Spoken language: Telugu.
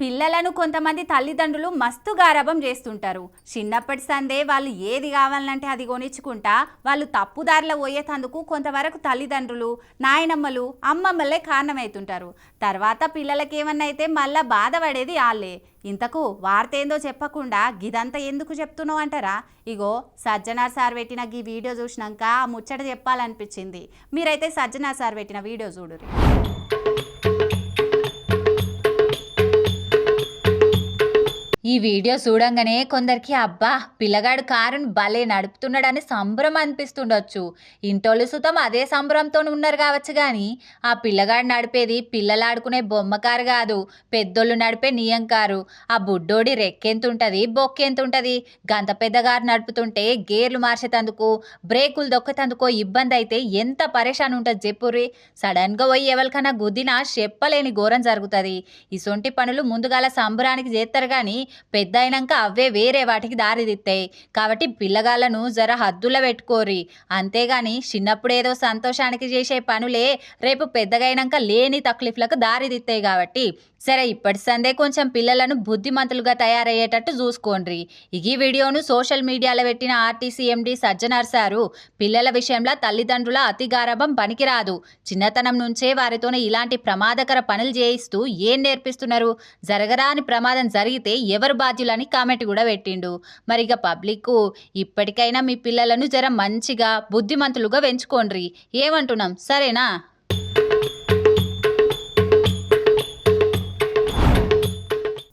పిల్లలను కొంతమంది తల్లిదండ్రులు మస్తు గారభం చేస్తుంటారు. చిన్నప్పటి సందే వాళ్ళు ఏది కావాలంటే అది కొనిచ్చుకుంటా వాళ్ళు తప్పుదారిలో పోయేటందుకు కొంతవరకు తల్లిదండ్రులు నాయనమ్మలు అమ్మమ్మలే కారణమవుతుంటారు. తర్వాత పిల్లలకి ఏమన్నా అయితే మళ్ళా బాధపడేది వాళ్ళే ఇంతకు వార్త ఏందో చెప్పకుండా గిదంతా ఎందుకు చెప్తున్నావు అంటారా? ఇగో సజ్జనార్ సార్ పెట్టిన గీ వీడియో చూసినాక ఆ ముచ్చట చెప్పాలనిపించింది. మీరైతే సజ్జనార్ సార్ పెట్టిన వీడియో చూడరు ఈ వీడియో చూడంగానే కొందరికి అబ్బా పిల్లగాడు కారుని భలే నడుపుతున్నాడని సంబరం అనిపిస్తుండొచ్చు. ఇంటోళ్ళు సుతం అదే సంబరంతో ఉన్నారు కావచ్చు కానీ ఆ పిల్లగాడు నడిపేది పిల్లలాడుకునే బొమ్మ కారు కాదు పెద్దోళ్ళు నడిపే నియం కారు. ఆ బుడ్డోడి రెక్కెంతుంటది బొక్కెంతుంటది? గంత పెద్దగారు నడుపుతుంటే గేర్లు మార్చేటందుకు బ్రేకులు దొక్కేటందుకో ఇబ్బంది అయితే ఎంత పరేషాన్ ఉంటుంది చెప్పుర్రి సడన్గా పోయి ఎవరికైనా గుద్దినా చెప్పలేని ఘోరం జరుగుతుంది. ఇసొంటి పనులు ముందుగాల సంబరానికి చేస్తారు కానీ పెద్ద అయినాక అవే వేరే వాటికి దారితీస్తాయి కాబట్టి పిల్లగాళ్ళను జర హద్దులో పెట్టుకోరి అంతేగాని చిన్నప్పుడు ఏదో సంతోషానికి చేసే పనులే రేపు పెద్దగైనాక లేని తక్లీఫ్లకు దారితీస్తాయి కాబట్టి సరే ఇప్పటి సందే కొంచెం పిల్లలను బుద్ధిమంతులుగా తయారయ్యేటట్టు చూసుకోండి ఈ వీడియోను సోషల్ మీడియాలో పెట్టిన ఆర్టీసీ ఎండి సజ్జనార్ సారు పిల్లల విషయంలో తల్లిదండ్రుల అతి గారభం పనికిరాదు. చిన్నతనం నుంచే వారితోనే ఇలాంటి ప్రమాదకర పనులు చేయిస్తూ ఏం నేర్పిస్తున్నారు? జరగరాని ప్రమాదం జరిగితే ఎవరు ఎవరు బాధ్యులని కామెంట్ కూడా పెట్టిండు. మరి ఇక పబ్లిక్ ఇప్పటికైనా మీ పిల్లలను జర మంచిగా బుద్ధిమంతులుగా పెంచుకోండ్రి ఏమంటున్నాం? సరేనా?